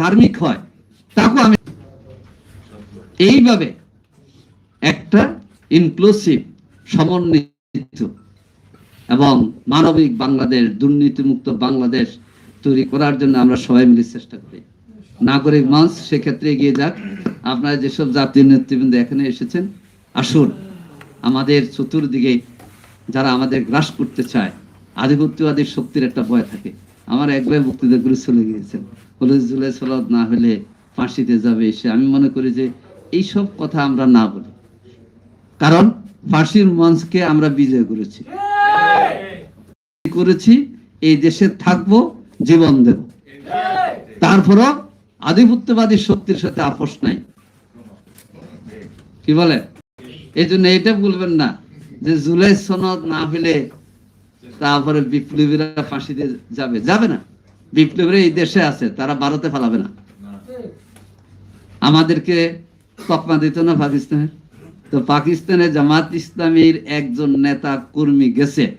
ধার্মিক হয়। তাকে আমি এইভাবে একটা ইনক্লুসিভ সমন্বিত এবং মানবিক বাংলাদেশ, দুর্নীতিমুক্ত বাংলাদেশ তৈরি করার জন্য আমরা সবাই মিলে চেষ্টা করি। নাগরিক মঞ্চ সেক্ষেত্রে এগিয়ে যাক। আপনারা যেসব জাতীয় নেতৃবৃন্দ এখানে এসেছেন, আসুন। আমাদের চতুর্দিকে যারা আমাদের গ্রাস করতে চায়, আধিপত্যবাদী শক্তির একটা ভয় থাকে। আমার একবার বক্তৃতা করে চলে গিয়েছেন বলে জুলাই সলাদ না হলে ফাঁসিতে যাবে এসে আমি মনে করি যে এইসব কথা আমরা না বলি। কারণ ফাঁসির মঞ্চকে আমরা বিজয় করেছি। করেছি, এই দেশে থাকব, জীবন দেব। তারপরও আধিপত্যবাদী শক্তির সাথে আপোষ নাই। কি বলে এই জন্য এটা বলবেন না যে জুলাই সনদ না হলে তারপরে বিপ্লবীরা ফাঁসি দিয়ে যাবে। যাবে না। বিপ্লবীরা এই দেশে আছে, তারা ভারতে ফেলাবে না। আমাদেরকে তকমা দিত না পাকিস্তানের। তো পাকিস্তানে জামাত ইসলামীর একজন নেতা কর্মী গেছে।